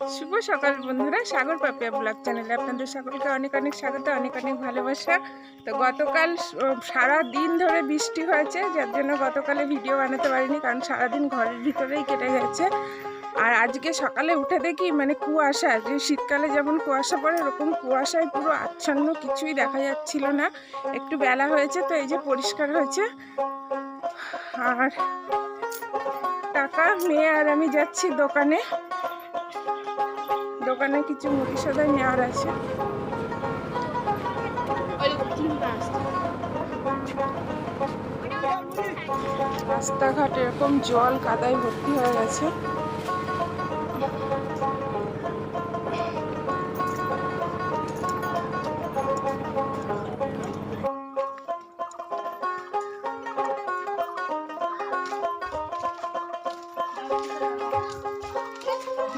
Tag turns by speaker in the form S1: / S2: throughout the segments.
S1: শুভ সকাল, বন্ধুরা। সাগর পাপিয়া ব্লগ চ্যানেলে আপনাদের সকলকে অনেক অনেক স্বাগত, অনেক অনেক ভালোবাসা। তো গতকাল সারা দিন ধরে বৃষ্টি হয়েছে, যার জন্য গতকালে ভিডিও বানাতে পারিনি, কারণ সারাদিন ঘরের ভিতরেই কেটে গেছে। আর আজকে সকালে উঠে দেখি মানে কুয়াশা, যে শীতকালে যেমন কুয়াশা পড়ে, ওরকম কুয়াশায় পুরো আচ্ছন্ন, কিছুই দেখা যাচ্ছিল না। একটু বেলা হয়েছে, তো এই যে পরিষ্কার হয়েছে। আর টাকা মেয়ে আর আমি যাচ্ছি দোকানে। দোকানে কিছু মুড়ি সাদা নেওয়ার আছে। রাস্তাঘাট এরকম জল কাদায় ভর্তি হয়ে গেছে।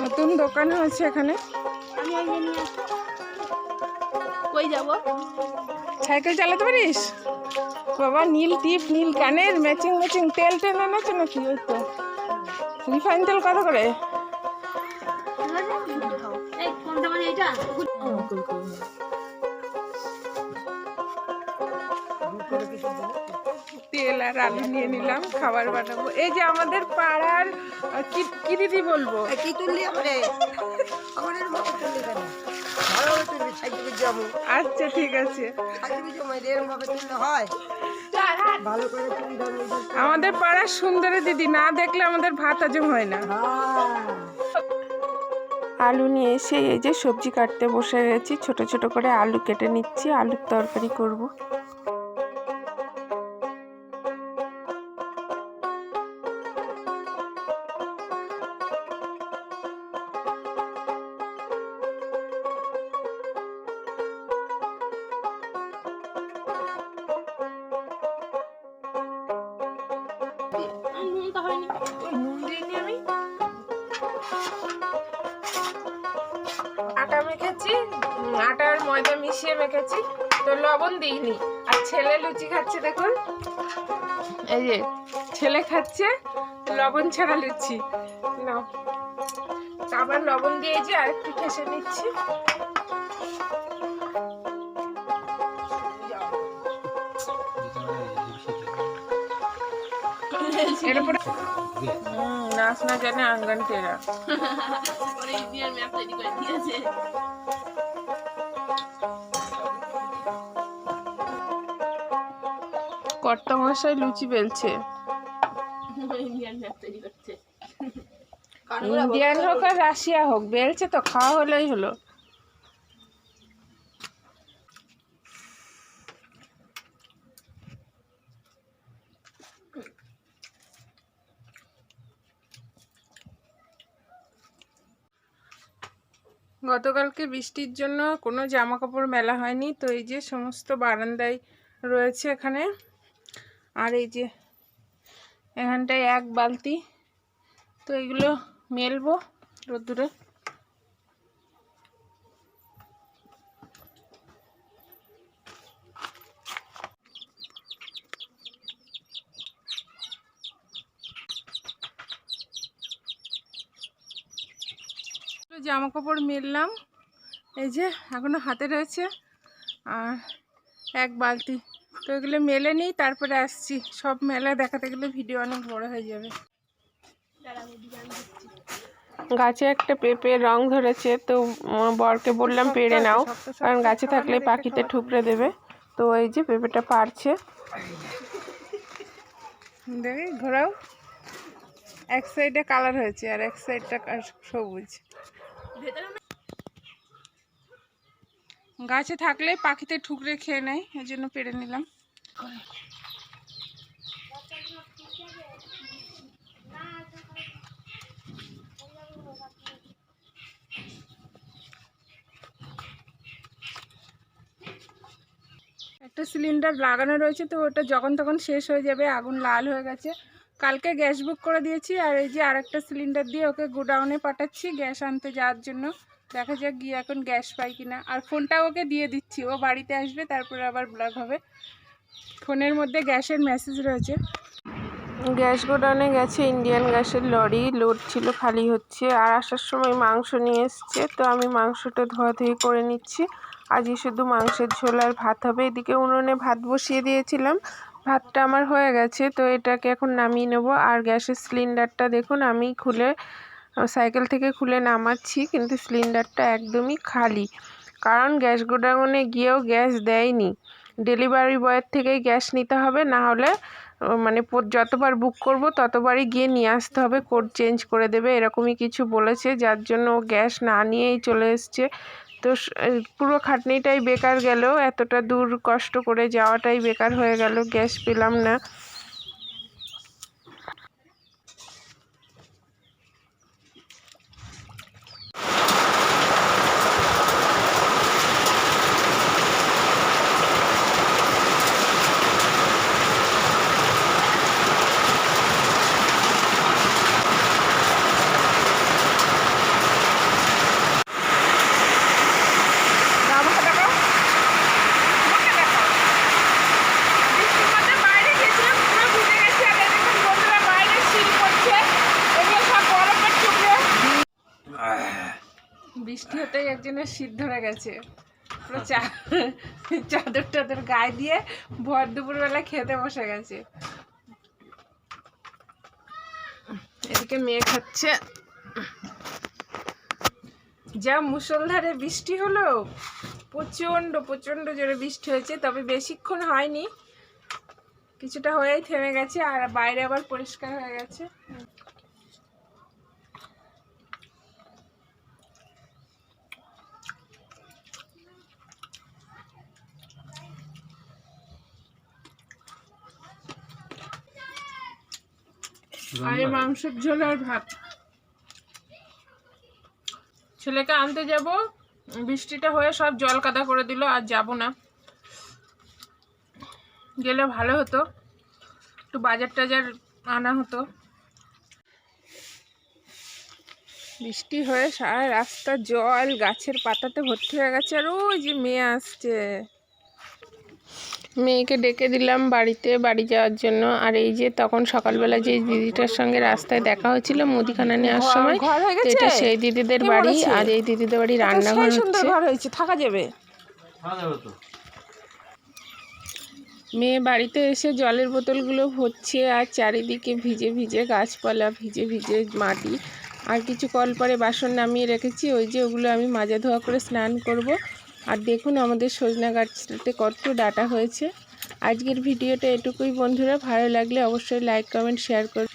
S1: নতুন দোকান হয়েছে এখানে।
S2: কই যাব?
S1: সাইকেল চালাতে পারিস? বাবা নীল টিপ নীল কানের ম্যাচিং ম্যাচিং তেল টেল এনেছে নাকি? ওই তো। রিফাইন তেল কত করে? তেল আর আলু নিয়ে নিলাম খাবার বানাবো। এই যে আমাদের পাড়ার কি কি দিদি বলব?
S3: কি তুললি
S1: আচ্ছা ঠিক আছে।
S3: হয়?
S1: আমাদের পাড়ার সুন্দরী দিদি না দেখলে আমাদের ভাত হজম হয় না।
S3: হ্যাঁ।
S1: আলু নিয়ে এসে এই যে সবজি কাটতে বসে গেছি ছোট ছোট করে আলু কেটে নিচ্ছি আলুর তরকারি করব।
S2: তো হয়নি।
S1: নুন দিইনি আমি। আটা মেখেছি উম, আটা আর ময়দা মিশিয়ে মেখেছি তো লবণ দিইনি। আর ছেলে লুচি খাচ্ছে দেখুন। এই যে ছেলে খাচ্ছে লবণ ছাড়া লুচি। তা আবার লবণ দিয়েছি আর একটু ঠেসে নিচ্ছি। নাচ না জানে আঙ্গন টেরা।
S2: ইন্ডিয়ার ম্যাপ তৈরি করে দিয়েছে।
S1: কর্তা মশাই লুচি বেলছে।
S2: ইন্ডিয়ান
S1: হোক আর রাশিয়া হোক বেলছে তো খাওয়া হলেই হলো। গতকালকে বৃষ্টির জন্য কোনো জামা কাপড় মেলা হয়নি। তো এই যে সমস্ত বারান্দায় রয়েছে এখানে। আর এই যে এখানটায় এক বালতি। তো এগুলো মেলবো রোদ্দুরে। জামা কাপড় মেললাম। এই যে এখনও হাতে রয়েছে। আর এক বালতি। তো এগুলো মেলে নিই তারপরে আসছি। সব মেলা দেখাতে গেলে ভিডিও অনেক বড় হয়ে যাবে। গাছে একটা পেঁপে রং ধরেছে তো বরকে বললাম পেড়ে নাও। কারণ গাছে থাকলে পাখিতে ঠুকরে দেবে। তো এই যে পেঁপেটা পারছে। দেখি ঘোরাও। এক সাইডে কালার হয়েছে আর এক সাইডটা সবুজ। গাছে থাকলে পাখিতে ঠুকরে খেয়ে নেয়, এই জন্য পেরে নিলাম। একটা সিলিন্ডার লাগানো রয়েছে, তো ওটা যখন তখন শেষ হয়ে যাবে, আগুন লাল হয়ে গেছে। কালকে গ্যাস বুক করে দিয়েছি আর এই যে আরেকটা সিলিন্ডার দিয়ে ওকে গোডাউনে পাঠাচ্ছি গ্যাস আনতে যাওয়ার জন্য। দেখা যাক গিয়ে এখন গ্যাস পাই কিনা। আর ফোনটা ওকে দিয়ে দিচ্ছি, ও বাড়িতে আসবে, তারপরে আবার ব্লগ হবে। ফোনের মধ্যে গ্যাসের মেসেজ রয়েছে।
S4: গ্যাস গোডাউনে গেছে ইন্ডিয়ান গ্যাসের লরি লোড ছিল খালি হচ্ছে। আর আসার সময় মাংস নিয়ে এসছে, তো আমি মাংসটা ধোয়াধুয়ি করে নিচ্ছি। আজই শুধু মাংসের ঝোল আর ভাত হবে। এদিকে উনুনে ভাত বসিয়ে দিয়েছিলাম। ভাতটা আমার হয়ে গেছে, তো এটাকে এখন নামিয়ে নেব। আর গ্যাসের সিলিন্ডারটা দেখুন, আমি খুলে, সাইকেল থেকে খুলে নামাচ্ছি, কিন্তু সিলিন্ডারটা একদমই খালি। কারণ গ্যাস গোডাউনে গিয়েও গ্যাস দেয়নি। ডেলিভারি বয়ের থেকেই গ্যাস নিতে হবে, না হলে মানে যতবার বুক করব, ততবারই গিয়ে নিয়ে আসতে হবে, কোড চেঞ্জ করে দেবে, এরকমই কিছু বলেছে, যার জন্য ও গ্যাস না নিয়েই চলে এসছে। তো পুরো খাটনিটাই বেকার গেল, এতটা দূর কষ্ট করে যাওয়াটাই বেকার হয়ে গেল, গ্যাস পেলাম না আমাকে দেখাও আমাকে দেখাও বৃষ্টির মধ্যে বাইরে গেছিলাম পুরো ভিজে গেছি আর এই দেখুন বন্ধুরা বাইরে শিল পড়ছে এগুলো সব বরফের টুকরো বৃষ্টি হতেই একজনের শীত ধরে গেছে। চা- চাদর টাদর গায়ে দিয়ে ভর দুপুরবেলা খেতে বসে গেছে। এদিকে মেয়ে খাচ্ছে। যা মুষলধারে বৃষ্টি হলো, প্রচণ্ড প্রচণ্ড জোরে বৃষ্টি হয়েছে, তবে বেশিক্ষণ হয়নি। কিছুটা হয়েই থেমে গেছে, আর বাইরে আবার পরিষ্কার হয়ে গেছে। আর মাংসের ঝোল আর ভাত। ছেলেকে আনতে যাব বৃষ্টিটা হয়ে সব জল কাদা করে দিল আর যাব না। গেলে ভালো হতো একটু বাজার টাজার আনা হতো। বৃষ্টি হয়ে সারা রাস্তা জল গাছের পাতাতে ভর্তি হয়ে গেছে আর ওই যে মেয়ে আসছে। মেয়েকে ডেকে দিলাম বাড়িতে বাড়ি যাওয়ার জন্য। আর এই যে তখন সকালবেলা যে দিদিটার সঙ্গে রাস্তায় দেখা হয়েছিল মুদিখানা নেওয়ার সময়? এটা সেই দিদিদের বাড়ি আর এই দিদিদের বাড়ি রান্নাঘর হচ্ছে।
S1: হয়েছে থাকা যাবে।
S4: মেয়ে বাড়িতে এসে জলের বোতলগুলো ভরছে আর চারিদিকে ভিজে ভিজে গাছপালা ভিজে ভিজে মাটি। আর কিছু কল পরে বাসন নামিয়ে রেখেছি ওই যে ওগুলো আমি মাজা ধোয়া করে স্নান করব। আর দেখুন আমাদের সজনা গাছটাতে কত ডাটা হয়েছে। আজকের ভিডিওটা এটুকুই বন্ধুরা, ভালো লাগলে অবশ্যই লাইক কমেন্ট শেয়ার করবে